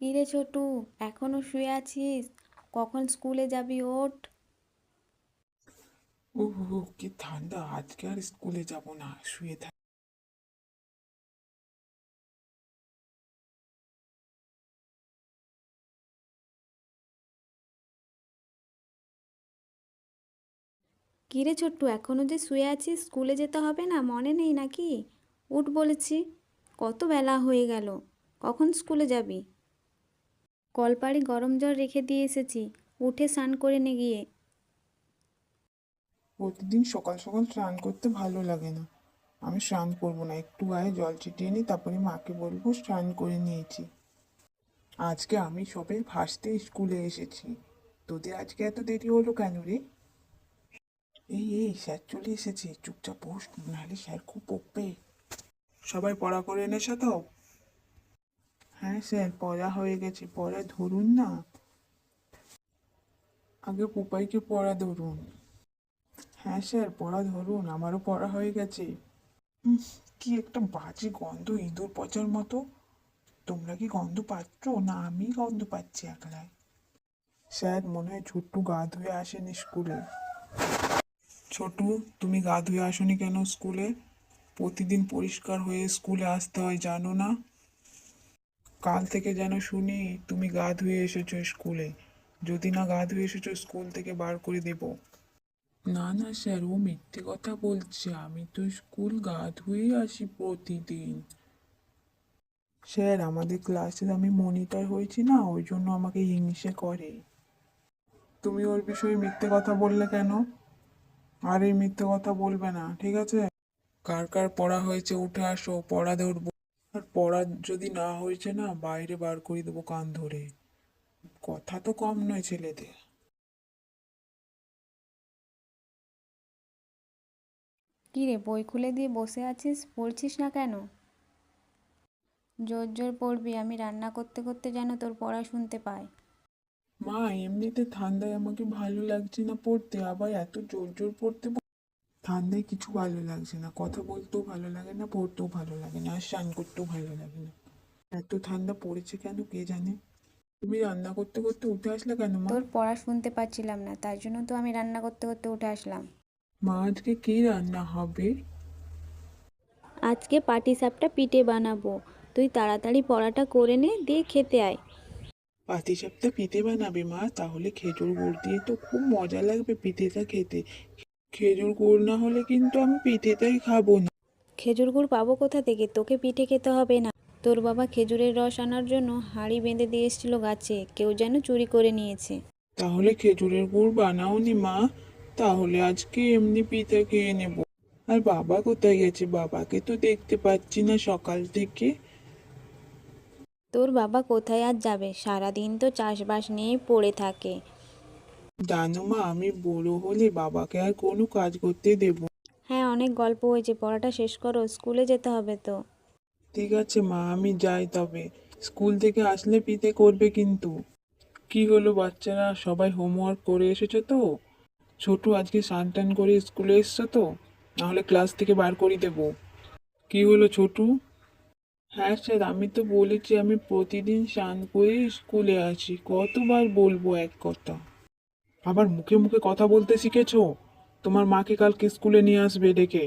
কিরে ছোটু এখনও শুয়ে আছিস? কখন স্কুলে যাবি ওঠ? উহ কি ঠান্ডা। আজকে আর স্কুলে যাব না শুয়ে থাক। কিরে ছোট্টু এখনও যে শুয়ে আছিস স্কুলে যেতে হবে না? মনে নেই নাকি? উঠ বলেছি। কত বেলা হয়ে গেল। কখন স্কুলে যাবি? কলপাড়ি গরম জল রেখে দিয়ে এসেছি। উঠে স্নান করে নে গিয়ে। প্রতিদিন সকাল সকাল স্নান করতে ভালো লাগে না। আমি স্নান করব না, একটু গায়ে জল ছিটিয়ে নিই, তারপরে মাকে বলব স্নান করে নিয়েছি। আজকে আমি সবে ফার্স্টে স্কুলে এসেছি। তোদের আজকে এত দেরি হলো কেন রে? এই এই, স্যার চলে এসেছে। চুপচাপ বস নাহলে স্যার খুব বকবে। সবাই পড়া করে এনেছো তো হ্যাঁ স্যার পড়া হয়ে গেছে, পড়া ধরুন না। আগে পুপাইকে পড়া ধরুন। হ্যাঁ স্যার, পড়া ধরুন, আমারও পড়া হয়ে গেছে। কি একটা বাজে গন্ধ ইঁদুর পচার মতো। তোমরা কি গন্ধ পাচ্ছ? না, আমি গন্ধ পাচ্ছি একলাই। স্যার, মনে হয় ছোট্টু গা ধুয়ে আসেনি স্কুলে। ছোটু তুমি গা ধুয়ে আসনি কেন স্কুলে? প্রতিদিন পরিষ্কার হয়ে স্কুলে আসতে হয়, জানো না? কাল থেকে যেন শুনি তুমি গা ধুয়ে এসেছ স্কুলে। যদি না গা ধুয়ে এসেছ, স্কুল থেকে বার করে দেবো। না না, স্যার, ও মিথ্যে কথা বলছে। আমি তো স্কুল গা ধুয়েই আসি প্রতিদিন। স্যার, আমাদের ক্লাসে আমি মনিটর হয়েছি না, ওই জন্য আমাকে হিংসে করে। তুমি ওর বিষয়ে মিথ্যে কথা বললে কেন? আর এই মিথ্যে কথা বলবে না, ঠিক আছে? কার কার পড়া হয়েছে, উঠে আসো, পড়া ধরবো। আর পড়া যদি না হয়েছে না বাইরে বার করে দেবো কান ধরে। কথা তো কম নয় ছেলেদের। কিরে বই খুলে দিয়ে বসে আছিস? পড়ছিস না কেন? জোর জোর পড়বি। আমি রান্না করতে করতে যেন তোর পড়া শুনতে পাই। মা এমনিতে ঠান্ডায় আমাকে ভালো লাগছে না পড়তে। আবার এত জোর জোর পড়তে ঠান্ডায় কিছু ভালো লাগছে না কথা বলতেও ভালো লাগে না পড়তেও ভালো লাগে না আর স্নান করতেও ভালো লাগে না। এত ঠান্ডা পড়েছে কেন কে জানে? তুমি রান্না করতে করতে উঠে আসলে কেন মা? তোর পড়া শুনতে পাচ্ছিলাম না তাই জন্য তো আমি রান্না করতে করতে উঠে আসলাম। মা আজকে কি রান্না হবে? আজকে পাটিসাপটা পিঠে বানাবো। তুই তাড়াতাড়ি পড়াটা করে নে দিয়ে খেতে আয়। পাটিসাপটা পিঠে বানাবে মা? তাহলে খেজুর গুড় দিয়ে তো খুব মজা লাগবে পিঠেটা খেতে। খেজুর গুড় না হলে কিন্তু আমি পিঠেটাই খাব না। খেজুর গুড় পাবো কোথা থেকে? তোকে পিঠে খেতে হবে না। তোর বাবা খেজুরের রস আনার জন্য হাঁড়ি বেঁধে দিয়ে এসেছিল গাছে। কেউ যেন চুরি করে নিয়েছে। তাহলে খেজুরের গুড় বানাওনি মা। তাহলে আজকে এমনি পিঠে খেয়ে নেব। আর বাবা কোথায় গেছে? বাবাকে তো দেখতে পাচ্ছি না সকাল থেকে। তোর বাবা কোথায় আর যাবে? সারাদিন তো চাষবাস নিয়েই পড়ে থাকে। জানো মা আমি বড় হলে বাবাকে আর কোনো কাজ করতে দেব হ্যাঁ অনেক গল্প হয়েছে পড়াটা শেষ করো স্কুলে যেতে হবে তো। ঠিক আছে মা আমি যাই তবে। স্কুল থেকে আসলে পিতে করবে কিন্তু। কি হলো বাচ্চারা সবাই হোমওয়ার্ক করে এসেছ তো? ছোটু আজকে স্নান টান করে স্কুলে এসছো তো? নাহলে ক্লাস থেকে বার করে দেবো। কি হলো ছোটু? হ্যাঁ স্যার আমি তো বলেছি আমি প্রতিদিন স্নান করে স্কুলে আসি। কতবার বলব এক কথা? আবার মুখে মুখে কথা বলতে শিখেছো? তোমার মাকে কালকে স্কুলে নিয়ে আসবে ডেকে।